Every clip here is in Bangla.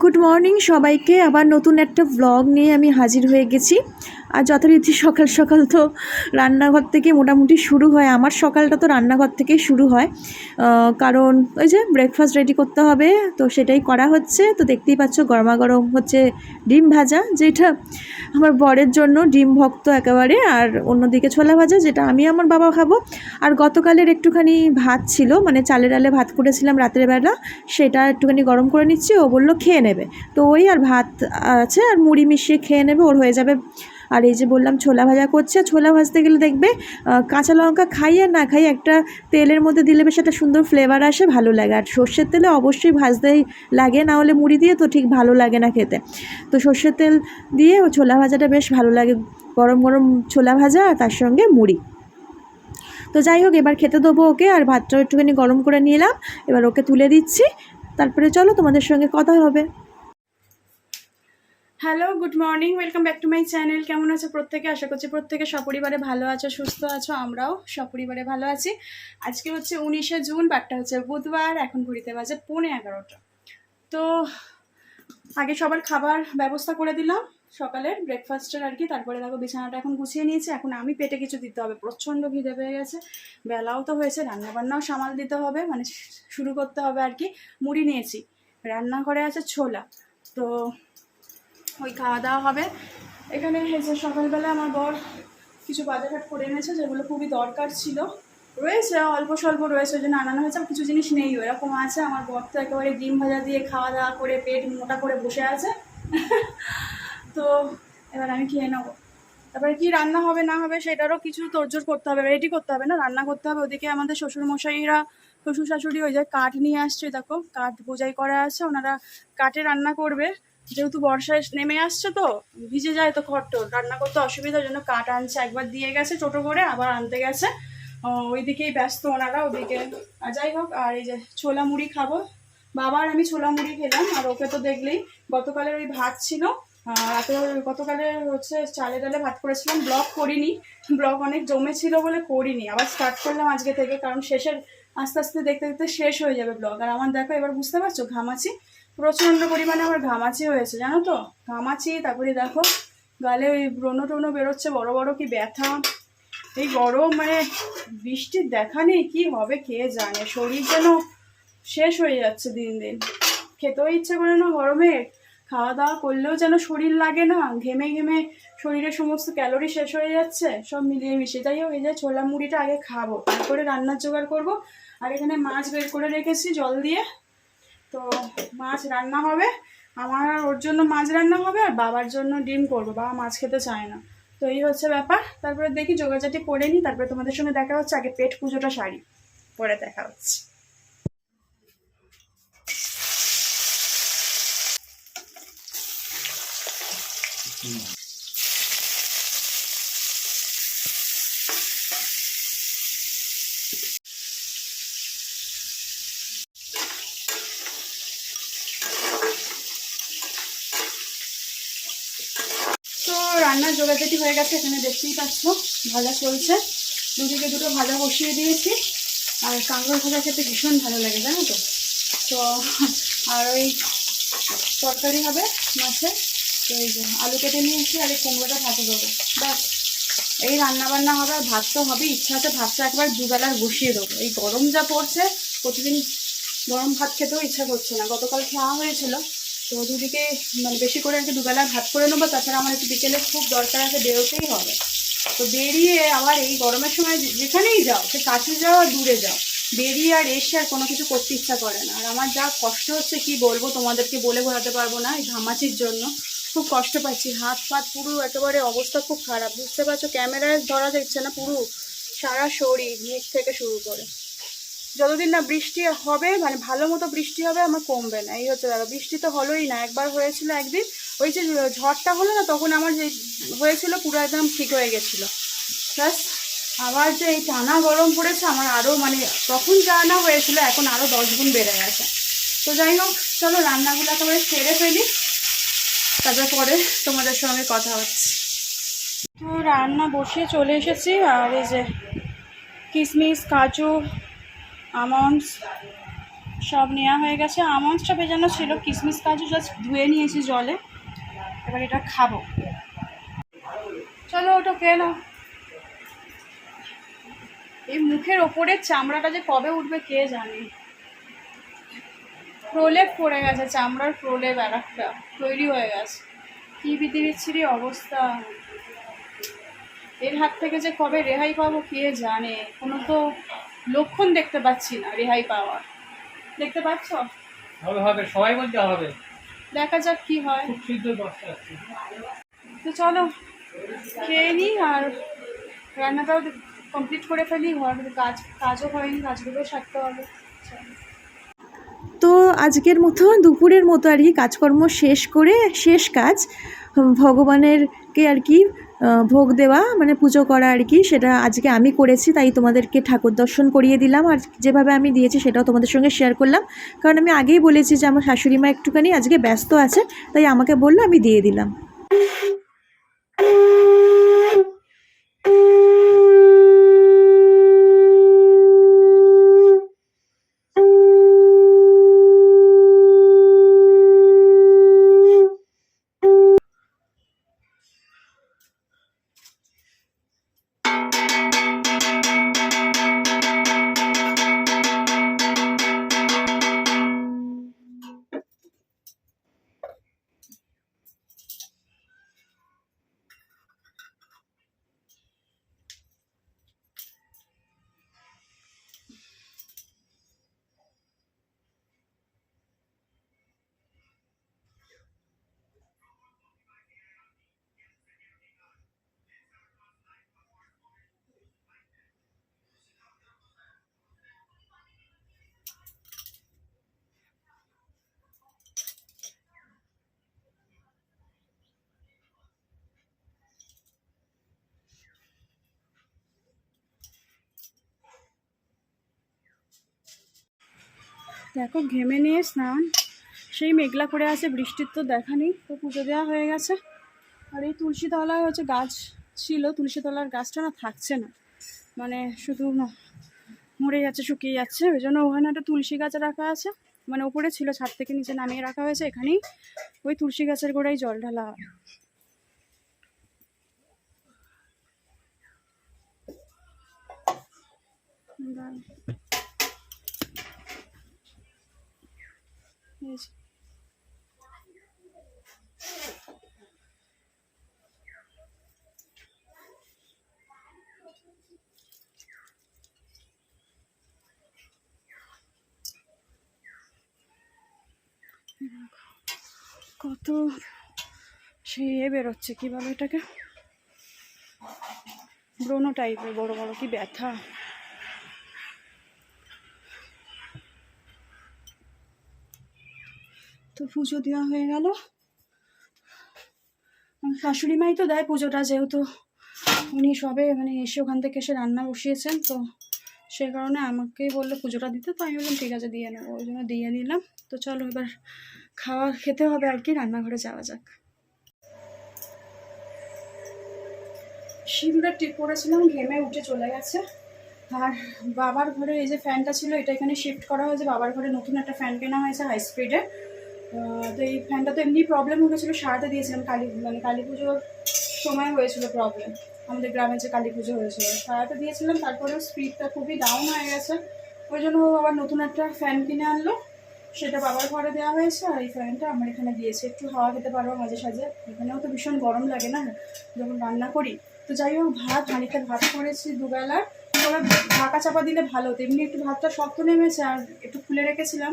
গুড মর্নিং সবাইকে। আবার নতুন একটা ব্লগ নিয়ে আমি হাজির হয়ে গেছি। আর যথারীতি সকাল সকাল তো রান্নাঘর থেকে মোটামুটি শুরু হয়। আমার সকালটা তো রান্নাঘর থেকেই শুরু হয়। কারণ ওই যে ব্রেকফাস্ট রেডি করতে হবে, তো সেটাই করা হচ্ছে। তো দেখতেই পাচ্ছ গরমা গরম হচ্ছে ডিম ভাজা, যেটা আমার বরের জন্য ডিম ভক্ত একেবারে। আর অন্যদিকে ছোলা ভাজা, যেটা আমি আমার বাবা খাব। আর গতকালের একটুখানি ভাত ছিল মানে চালের ডালে ভাত করেছিলাম রাতের বেলা সেটা একটুখানি গরম করে নিচ্ছি। ও বলল, খেয়ে নেবে। তো ওই আর ভাত আছে আর মুড়ি মিশিয়ে খেয়ে নেবে, ওর হয়ে যাবে। আর এই যে বললাম ছোলা ভাজা করছে, ছোলা ভাজতে গেলে দেখবে কাঁচা লঙ্কা খাই আর না খাই একটা তেলের মধ্যে দিলে বেশ একটা সুন্দর ফ্লেভার আসে, ভালো লাগে। আর সর্ষের তেলে অবশ্যই ভাজতেই লাগে, না হলে মুড়ি দিয়ে তো ঠিক ভালো লাগে না খেতে। তো সর্ষের তেল দিয়ে ও ছোলা ভাজাটা বেশ ভালো লাগে, গরম গরম ছোলা ভাজা আর তার সঙ্গে মুড়ি। তো যাই হোক, এবার খেতে দেবো ওকে, আর ভাতটাও একটুখানি গরম করে নিলাম। এবার ওকে তুলে দিচ্ছি তারপরে চলো, তোমাদের সঙ্গে কথা হবে। Hello, good morning, welcome back to my channel. কেমন আছো প্রত্যেকে? আশা করছি প্রত্যেকে সপরিবারে ভালো আছো, সুস্থ আছো, আমরাও সপরিবারে ভালো আছি। আজকে হচ্ছে উনিশে জুন, বারটা হচ্ছে বুধবার, এখন ঘুরিতে বাজে পৌনে এগারোটা। তো আগে সবার খাবার ব্যবস্থা করে দিলাম। সকালের ব্রেকফাস্টের আর কি, তারপরে দেখো বিছানাটা এখন গুছিয়ে নিয়েছি, এখন আমি পেটে কিছু দিতে হবে। প্রচণ্ড খিদে পেয়ে গেছে, বেলাও তো হয়েছে, রান্নাবান্নাও সামাল দিতে হবে মানে শুরু করতে হবে আর কি, মুড়ি নিয়েছি। রান্নাঘরে আছে ছোলা, তো ওই খাওয়া দাওয়া হবে। এখানে হয়েছে সকালবেলা আমার বর কিছু বাজারঘাট করে এনেছে, যেগুলো খুবই দরকার ছিল। রয়েছে, অল্প স্বল্প রয়েছে, ওই জন্য আনানো হয়েছে, আর কিছু জিনিস নেই এরকম আছে। আমার বর তো একেবারে ডিম ভাজা দিয়ে খাওয়া দাওয়া করে, পেট মোটা করে বসে আছে। তো এবার আমি খেয়ে নেব। তারপরে কি রান্না হবে, না হবে সেটারও কিছু তোড়জোড় করতে হবে রেডি করতে হবে না, রান্না করতে হবে। ওদিকে আমাদের শ্বশুর মশাইরা শ্বশুর শাশুড়ি ওই যে কাঠ নিয়ে আসছে, দেখো, কাঠ বোঝাই করা আছে, ওনারা কাঠে রান্না করবে। যেহেতু বর্ষায় নেমে আসছে তো, ভিজে যায় তো খট্টর রান্না করতে অসুবিধা ওই জন্য কাঠ আনছে, একবার দিয়ে গেছে টোটো করে, আবার আনতে গেছে। ওইদিকেই ব্যস্ত ওনারা ওদিকে। আর যাই হোক, আর এই যে ছোলা মুড়ি খাব। বাবার আমি ছোলা মুড়ি খেলাম, আর ওকে তো দেখলেই, গতকালের ওই ভাত ছিল গতকালে হচ্ছে চালে ডালে ভাত করেছিলাম। ব্লগ করিনি। ব্লগ অনেক জমেছিল বলে করিনি। আবার স্টার্ট করলাম আজকে থেকে, কারণ শেষের আস্তে আস্তে দেখতে দেখতে শেষ হয়ে যাবে ব্লগ। আর আমার দেখো, এবার বুঝতে পারছ? ঘামাচি। প্রচণ্ড পরিমাণে আমার ঘামাচি হয়েছে, জানো তো? ঘামাচি, তারপরে দেখো, গালে ওই ব্রণ টোনো বেরোচ্ছে, বড় বড় কি ব্যথা। এই গরম মানে বৃষ্টির দেখা নেই, কী হবে কে জানে? শরীর যেন শেষ হয়ে যাচ্ছে দিন দিন। খেতেও ইচ্ছে করে না গরমে। খাওয়া দাওয়া করলেও যেন শরীর লাগে না, ঘেমে ঘেমে শরীরের সমস্ত ক্যালোরি শেষ হয়ে যাচ্ছে, সব মিলিয়ে মিশিয়ে। হোক, এই যে ছোলা মুড়িটা আগে খাব, তারপরে রান্নার জোগাড় করব। আর এখানে মাছ বের করে রেখেছি জল দিয়ে। তো মাছ রান্না হবে, আমার ওর জন্য মাছ রান্না হবে, আর বাবার জন্য ডিম করব, বাবা মাছ খেতে চায় না। তো এই হচ্ছে ব্যাপার, তারপরে দেখি যোগাযোগটি করে নিই, তারপরে তোমাদের সঙ্গে দেখা হচ্ছে, আগে পেট পুজোটা সারি, পরে দেখা হচ্ছে। রান্নার জোগাড়জাটি হয়ে গেছে, এখানে দেখতেই পাচ্ছ, ভাজা চলছে। দুদিকে দুটো ভাজা বসিয়ে দিয়েছি, আর কাঁকড় ভাজা খেতে ভীষণ ভালো লাগে, জানো তো? তো, আর ওই তরকারি হবে মাছের। তো এই যে, আলু কেটে নিয়েছি আর এই কুমড়োটা ভাতে দেবো ব্যাস, এই রান্না বান্না হবে আর ভাত তো হবে ইচ্ছা আছে ভাতটা একবার দুবেলার বসিয়ে দেবো। এই গরম যা পড়ছে, প্রতিদিন গরম ভাত খেতেও ইচ্ছা করছে না। গতকাল খাওয়া হয়েছিল, তো দুদিকে মানে বেশি করে আর কি দুবেলা ভাত করে নেব। তাছাড়া আমার একটু বিকেলে খুব দরকার আছে, বেরোতেই হবে। তো বেরিয়ে আবার এই গরমের সময় যেখানেই যাও, সে কাছে যাও আর দূরে যাও। বেরিয়ে আর এসে আর কোনো কিছু করতে ইচ্ছা করে না। আর আমার যা কষ্ট হচ্ছে, কি বলব তোমাদেরকে বলে বোঝাতে পারব না এই ঘামাচির জন্য। খুব কষ্ট পাচ্ছি। হাত ফাত পুরো একেবারে অবস্থা খুব খারাপ। বুঝতে পারছ? ক্যামেরায় ধরা দেখছে না পুরো সারা শরীর মুখ থেকে শুরু করে। যতদিন না বৃষ্টি হবে মানে ভালো মতো বৃষ্টি হবে, আমার কমবে না। এই হচ্ছে দাদা বৃষ্টি তো হলোই না। একবার হয়েছিল একদিন, ওই যে ঝড়টা হলো না, তখন আমার যে হয়েছিল পুরো একদম ঠিক হয়ে গেছিল। প্লাস আবার যে এই টানা গরম পড়েছে, আমার আরও মানে তখন যা হয়েছিল, এখন আরও দশ গুণ বেড়ে গেছে। তো যাই হোক, চলো রান্নাগুলো একেবারে সেরে ফেলি। তারপরে পরে তোমাদের সঙ্গে কথা হচ্ছে। তো রান্না বসিয়ে চলে এসেছি, আর এই যে কিশমিশ কাজু, আমন্ডস সব নেওয়া হয়ে গেছে। আমন্ডসটা ভেজানো ছিল কিশমিশ কাজু জাস্ট ধুয়ে নিয়েছি জলে। এবার এটা খাব। চলো ওটা খেয়ে নাও। এই মুখের ওপরের চামড়াটা যে কবে উঠবে কে জানে। প্রলেপ পড়ে গেছে চামড়ার প্রলেপ আর একটা তৈরি হয়ে গেছে। কি বিধিবিচ্ছিরি অবস্থা। এর হাত থেকে যে কবে রেহাই পাবো কে জানে? কোনো তো লক্ষণ দেখতে পাচ্ছি না রেহাই পাওয়ার। দেখতে পাচ্ছ? হবে হবে সবাই বলতে হবে। দেখা যাক কি হয়। তো চলো খেয়ে নিই আর রান্নাটাও কমপ্লিট করে ফেলি। ঘর কাজ কাজও হয়নি কাজগুলো সারতে হবে। তো আজকের মতো, দুপুরের মতো আর কি কাজকর্ম শেষ করে, শেষ কাজ ভগবানেরকে আর কি ভোগ দেওয়া মানে পুজো করা আর কি, সেটা আজকে আমি করেছি, তাই তোমাদেরকে ঠাকুর দর্শন করিয়ে দিলাম। আর যেভাবে আমি দিয়েছি, সেটাও তোমাদের সঙ্গে শেয়ার করলাম। কারণ আমি আগেই বলেছি যে, আমার শাশুড়ি মা একটুখানি আজকে ব্যস্ত আছে তাই আমাকে বলল আমি দিয়ে দিলাম। দেখো ঘেমে নিয়ে স্নান। সেই মেঘলা করে আছে, বৃষ্টির তো দেখা নেই, তো পুজো দেওয়া হয়ে গেছে। আর এই তুলসী তলায় হচ্ছে গাছ ছিল তুলসী তলার গাছটা না থাকছে না। মানে শুধু মরে যাচ্ছে, শুকিয়ে যাচ্ছে। ওই জন্য ওখানে একটা তুলসী গাছ রাখা আছে। মানে ওপরে ছিল, ছাদ থেকে নিচে নামিয়ে রাখা হয়েছে, এখানেই। ওই তুলসী গাছের গোড়ায় জল ঢালা হয়। কত সে বেরোচ্ছে কি বলে এটাকে ব্রণ টাইপের বড় বড় কি ব্যথা। পুজো দেওয়া হয়ে গেল। শাশুড়ি মাই তো দেয় পুজোটা যেহেতু উনি সবে মানে এসে ওখান থেকে এসে রান্না বসিয়েছেন, তো সে কারণে আমাকেই বলল পুজোটা দিতে তো আমি বললাম, ঠিক আছে, দিয়ে নেব। ওই জন্য দিয়ে নিলাম। তো চলো এবার খাওয়া খেতে হবে আর কি, রান্নাঘরে যাওয়া যাক। সিঁদুরে টিপ করেছিলাম, ঘেমে উঠে চলে গেছে। আর বাবার ঘরে এই যে ফ্যানটা ছিল, এটা এখানে শিফট করা হয়েছে। বাবার ঘরে নতুন একটা ফ্যান কেনা হয়েছে হাই স্পিডে তো এই ফ্যানটা তো এমনি প্রবলেম হয়েছিল সারাতে দিয়েছিলাম। কালী মানে কালী পুজোর সময় হয়েছিল প্রবলেম আমাদের গ্রামে যে কালী পুজো হয়েছিল, সারাতে দিয়েছিলাম, তারপরেও স্পিডটা খুবই ডাউন হয়ে গেছে। ওই জন্য ও আবার নতুন একটা ফ্যান কিনে আনলো। সেটা বাবার ঘরে দেওয়া হয়েছে, আর এই ফ্যানটা আমার এখানে দিয়েছে। একটু হাওয়া খেতে পারব মাঝে সাঝে। এখানেও তো ভীষণ গরম লাগে না, যখন রান্না করি। তো যাই হোক, ভাত, হাঁড়িতে ভাত করেছি দুবেলার ঢাকা চাপা দিলে ভালো হতো এমনি একটু ভাতটা শক্ত নেমেছে, আর একটু খুলে রেখেছিলাম।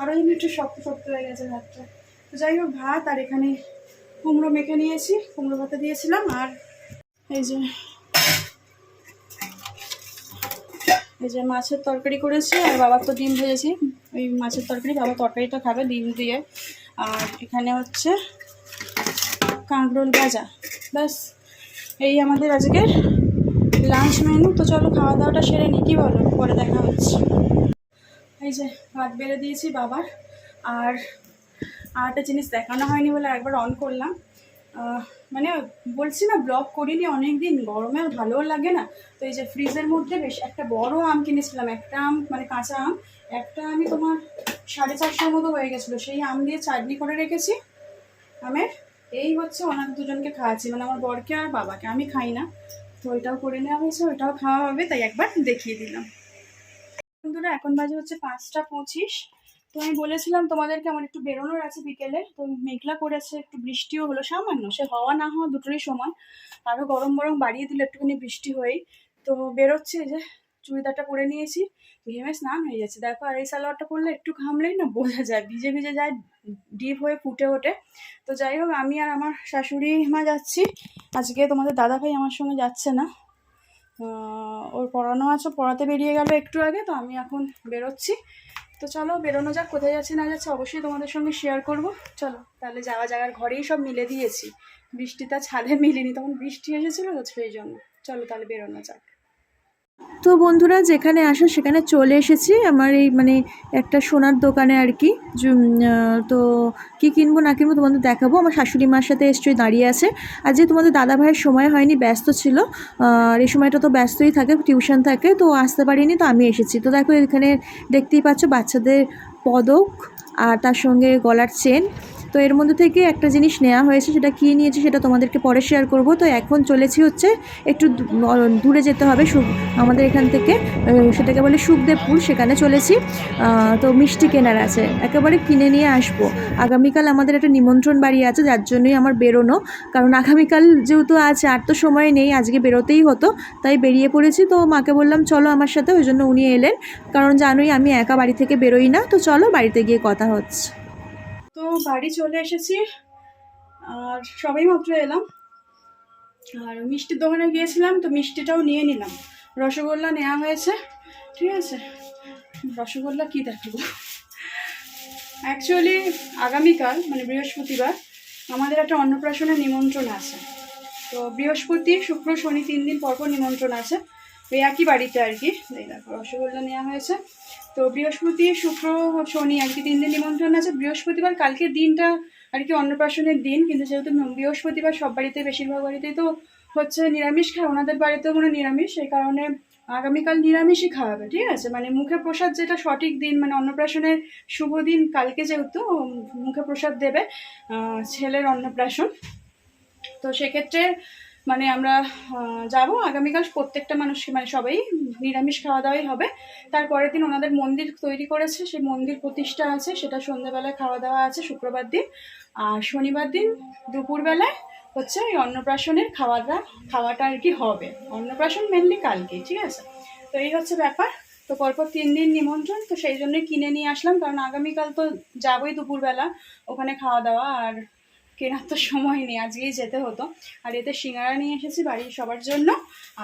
আরও যেন একটু শক্ত শক্ত হয়ে গেছে ভাতটা। তো যাই হোক, ভাত আর এখানে কুমড়ো মেখে নিয়েছি, কুমড়ো ভাতে দিয়েছিলাম আর এই যে এই যে মাছের তরকারি করেছি আর বাবার তো ডিম ভেজেছি। ওই মাছের তরকারি বাবা তরকারিটা খাবে ডিম দিয়ে। আর এখানে হচ্ছে কাঁকরোল ভাজা। ব্যাস, এই আমাদের আজকের লাঞ্চ মেনু। তো চলো খাওয়া দাওয়াটা সেরে নিই কি বলো? পরে দেখা এই যে ভাত বেড়ে দিয়েছি বাবার। আর আর একটা জিনিস দেখানো হয়নি বলে একবার অন করলাম। মানে বলছি না ব্লগ করিনি অনেক দিন গরমে ভালোও লাগে না। তো এই যে ফ্রিজের মধ্যে বেশ একটা বড় আম কিনেছিলাম, একটা আম মানে কাঁচা আম। একটা আমি তোমার সাড়ে চারশোর মতো হয়ে গেছিল। সেই আম দিয়ে চাটনি করে রেখেছি আমের। এই হচ্ছে ওনাদের দুজনকে খাওয়াচ্ছি মানে আমার বরকে আর বাবাকে। আমি খাই না। তো ওইটাও করে নেওয়া হয়েছে ওইটাও খাওয়া হবে, তাই একবার দেখিয়ে দিলাম। বন্ধুরা, এখন বাজে হচ্ছে পাঁচটা পঁচিশ। তো আমি বলেছিলাম তোমাদেরকে আমার একটু বেরোনোর আছে বিকেলে, তো মেঘলা করেছে, একটু বৃষ্টিও হলো, সামান্য। সে হওয়া না হওয়া দুটোরই সমান। আরও গরম গরম বাড়িয়ে দিলে একটুখানি বৃষ্টি হয়েই। তো বেরোচ্ছে যে, চুড়িদারটা পরে নিয়েছি। ঘেমে স্নান হয়ে যাচ্ছে। দেখো আর এই সালোয়ারটা পরলে একটু ঘামলেই না বোঝা যায়, ভিজে ভিজে যায়, ডিপ হয়ে ফুটে ওঠে। তো যাই হোক, আমি আর আমার শাশুড়ি মা যাচ্ছি। আজকে তোমাদের দাদা ভাই আমার সঙ্গে যাচ্ছে না। ওর পড়ানো আছে, পড়াতে বেরিয়ে গেল একটু আগে, তো আমি এখন বেরোচ্ছি। তো চলো, বেরোনো যাক, কোথায় যাচ্ছে, না যাচ্ছে, অবশ্যই তোমাদের সঙ্গে শেয়ার করব। চলো, তাহলে যাওয়া জায়গার ঘরেই সব মিলে দিয়েছি। বৃষ্টিটা ছাদে মিলিনি, তখন বৃষ্টি এসেছিল তো সেই জন্য। চলো, তাহলে বেরোনো যাক। তো বন্ধুরা যেখানে আসা সেখানে চলে এসেছি আমার এই মানে একটা সোনার দোকানে আর কি। তো কি কিনবো না কিনবো তোমাদের দেখাবো। আমার শাশুড়ি মার সাথে এসছই দাঁড়িয়ে আছে। আর যে তোমাদের দাদা ভাইয়ের সময় হয়নি, ব্যস্ত ছিল, আর এই সময়টা তো ব্যস্তই থাকে, টিউশন থাকে, তো আসতে পারিনি, তো আমি এসেছি। তো দেখো এখানে দেখতেই পাচ্ছ বাচ্চাদের পদক আর তার সঙ্গে গলার চেন। তো এর মধ্যে থেকে একটা জিনিস নেওয়া হয়েছে, সেটা কী নিয়েছি সেটা তোমাদেরকে পরে শেয়ার করব। তো এখন চলেছি হচ্ছে একটু দূরে যেতে হবে আমাদের এখান থেকে সেটাকে বলে সুখদেবপুর, সেখানে চলেছি। তো মিষ্টি কেনার আছে, একেবারে কিনে নিয়ে আসব। আগামীকাল আমাদের একটা নিমন্ত্রণ বাড়ি আছে, যার জন্যই আমার বেরোনো। কারণ আগামীকাল যেহেতু আছে আর তো সময় নেই, আজকে বেরোতেই হতো, তাই বেরিয়ে পড়েছি। তো মাকে বললাম, চলো আমার সাথে। ওই জন্য উনি এলেন। কারণ জানোই আমি একা বাড়ি থেকে বেরোই না। তো চলো বাড়িতে গিয়ে কথা হচ্ছে। তো বাড়ি চলে এসেছি। আর সবাই মাত্র এলাম। আর মিষ্টির দোকানে গিয়েছিলাম তো মিষ্টিটাও নিয়ে নিলাম। রসগোল্লা নেওয়া হয়েছে, ঠিক আছে? রসগোল্লা কী দেখাবো? অ্যাকচুয়ালি আগামীকাল মানে বৃহস্পতিবার, আমাদের একটা অন্নপ্রাশনের নিমন্ত্রণ আছে। তো বৃহস্পতি, শুক্র, শনি তিন দিন পরপর নিমন্ত্রণ আছে। ওই একই বাড়িতে আর কি। রসগোল্লা নেওয়া হয়েছে। তো বৃহস্পতি, শুক্র, শনি আর কি তিন দিন নিমন্ত্রণ আছে। বৃহস্পতিবার কালকে দিনটা আর কি অন্নপ্রাশনের দিন, কিন্তু যেহেতু বৃহস্পতিবার সব বাড়িতে বেশিরভাগ বাড়িতেই তো হচ্ছে নিরামিষ খায়, ওনাদের বাড়িতেও মানে নিরামিষ। সেই কারণে আগামীকাল নিরামিষই খাওয়াবে, ঠিক আছে? মানে মুখে প্রসাদ যেটা সঠিক দিন মানে অন্নপ্রাশনের শুভ দিন কালকে যেহেতু মুখে প্রসাদ দেবে ছেলের অন্নপ্রাশন। তো সেক্ষেত্রে মানে আমরা যাব। আগামীকাল প্রত্যেকটা মানুষকে মানে সবাই নিরামিষ খাওয়া দাওয়াই হবে। তারপরের দিন ওনাদের মন্দির তৈরি করেছে, সেই মন্দির প্রতিষ্ঠা আছে, সেটা সন্ধ্যেবেলায় খাওয়া দাওয়া আছে, শুক্রবার দিন। আর শনিবার দিন দুপুরবেলায় হচ্ছে ওই অন্নপ্রাশনের খাওয়াটা খাওয়াটা আর কি হবে। অন্নপ্রাশন মেনলি কালকে ঠিক আছে? তো এই হচ্ছে ব্যাপার। তো পরপর তিন দিন নিমন্ত্রণ, তো সেই জন্যই কিনে নিয়ে আসলাম। কারণ আগামীকাল তো যাবোই দুপুরবেলা, ওখানে খাওয়া দাওয়া আর কেনার তো সময় নেই, আজকেই যেতে হতো। আর এতে সিঙ্গারা নিয়ে এসেছি বাড়ির সবার জন্য।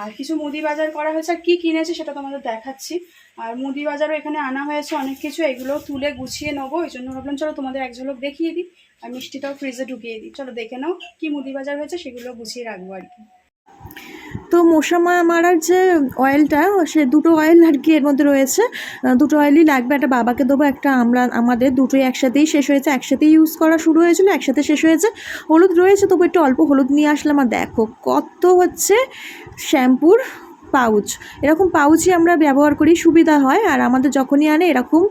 আর কিছু মুদি বাজার করা হয়েছে, আর কী কিনেছি সেটা তোমাদের দেখাচ্ছি। আর মুদি বাজারও এখানে আনা হয়েছে অনেক কিছু, এগুলো তুলে গুছিয়ে নেব। ওই জন্য ভাবলাম, চলো তোমাদের এক ঝলক দেখিয়ে দিই। আর মিষ্টিটাও ফ্রিজে ঢুকিয়ে দিই। চলো দেখে নাও কী মুদি বাজার হয়েছে, সেগুলো গুছিয়ে রাখব আর কি। তো মশা মারার যে অয়েলটা সে দুটো অয়েল আর কি এর মধ্যে রয়েছে। দুটো অয়েলই লাগবে, একটা বাবাকে দেবো, একটা আমরা, আমাদের দুটোই একসাথেই শেষ হয়েছে, একসাথেই ইউজ করা শুরু হয়েছিল, একসাথে শেষ হয়েছে। হলুদ রয়েছে, তবু একটু অল্প হলুদ নিয়ে আসলাম, আর দেখো কত হচ্ছে শ্যাম্পুর। পাউচ। এরকম পাউচই আমরা ব্যবহার করি, সুবিধা হয়। আর আমাদের যখনই আনে, এরকম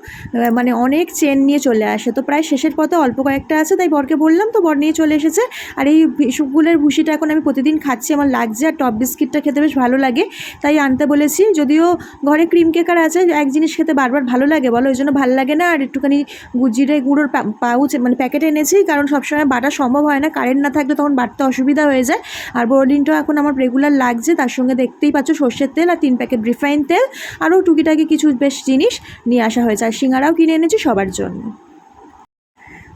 মানে অনেক চেন নিয়ে চলে আসে। তো প্রায় শেষের পথে অল্প কয়েকটা আছে, তাই বরকে বললাম, তো বর নিয়ে চলে এসেছে। আর এই সুগুলের ভুসিটা এখন আমি প্রতিদিন খাচ্ছি, আমার লাগছে। আর টপ বিস্কিটটা খেতে বেশ ভালো লাগে। তাই আনতে বলেছি, যদিও ঘরে ক্রিম কেকার আছে, এক জিনিস খেতে বারবার ভালো লাগে বলো, ওই জন্য ভালো লাগে না। আর একটুখানি জিরে গুঁড়োর পাউচ মানে প্যাকেট এনেছি, কারণ সবসময় বাটা সম্ভব হয় না। কারেন্ট না থাকলে তখন বাটতে অসুবিধা হয়ে যায়। আর বোরডিনটাও এখন আমার রেগুলার লাগছে, তার সঙ্গে দেখতেই পাচ্ছ সর্ষের তেল আর তিন প্যাকেট রিফাইন তেল আরও টুকিটাকি কিছু বেশ জিনিস নিয়ে আসা হয়েছে আর সিঙ্গারাও কিনে এনেছি সবার জন্য।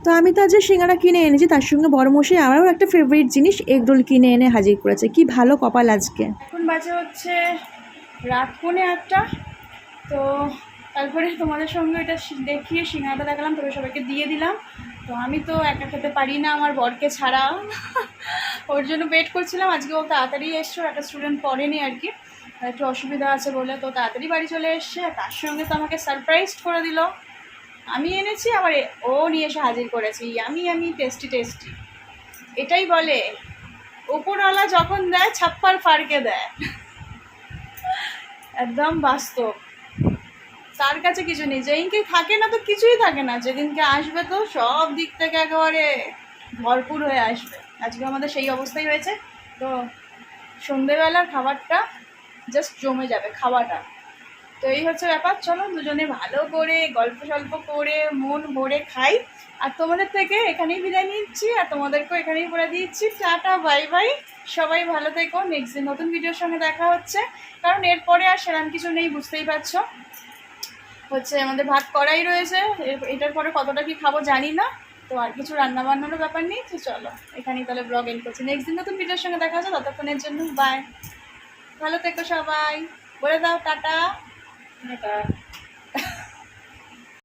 তো আমি তো আজ সিঙ্গারা কিনে এনেছি, তার সঙ্গে বড় আমারও একটা ফেভারিট জিনিস এগ রোল কিনে এনে হাজির করেছে। কি ভালো কপাল আজকে। এখন বাজে হচ্ছে রাত পৌনে আটটা। তো তারপরে তোমাদের সঙ্গে এটা দেখিয়ে সিঙ্গাটা দেখালাম, তবে সবাইকে দিয়ে দিলাম। তো আমি তো একা খেতে পারি না, আমার বরকে ছাড়া। ওর জন্য ওয়েট করছিলাম, আজকে ও তাড়াতাড়ি এসছো একটা স্টুডেন্ট পড়েনি আর কি। একটু অসুবিধা আছে বলে তো তাড়াতাড়ি বাড়ি চলে এসছে তার সঙ্গে তো আমাকে সারপ্রাইজ করে দিল। আমি এনেছি, আবার ও নিয়ে এসে হাজির করেছি। আমি আমি টেস্টি টেস্টি এটাই বলে, উপরওয়ালা যখন দেয়, ছাপ্পার ফাড়কে দেয়। একদম বাস্তব। তার কাছে কিছু নেই। যেদিনকে থাকে না তো কিছুই থাকে না। যেদিনকে আসবে তো সব দিক থেকে একেবারে ভরপুর হয়ে আসবে। আজকে আমাদের সেই অবস্থাই হয়েছে। তো সন্ধেবেলার খাবারটা জাস্ট জমে যাবে খাওয়াটা। তো এই হচ্ছে ব্যাপার। চলো দুজনে ভালো করে গল্প সল্প করে, মন ভরে খাই। আর তোমাদের থেকে এখানেই বিদায় নিচ্ছি, আর তোমাদেরকেও এখানেই বলে দিচ্ছি, টাটা, বাই বাই। সবাই ভালো থেকো নেক্সট দিন নতুন ভিডিওর সঙ্গে দেখা হচ্ছে। কারণ এরপরে আর সেরকম কিছু নেই, বুঝতেই পারছ। হচ্ছে আমাদের ভাত করাই রয়েছে এটার পরে কতটা কি খাব জানি না। তো আর কিছু রান্না বান্নারও ব্যাপার নেই, তো চলো, এখানেই তাহলে ব্লগ এন্ড করছি। নেক্সট দিন নতুন ভিডিওর সঙ্গে দেখা হচ্ছে, ততক্ষণের জন্য বাই ভালো থেকো সবাই। বলে দাও টাটা। টাটা।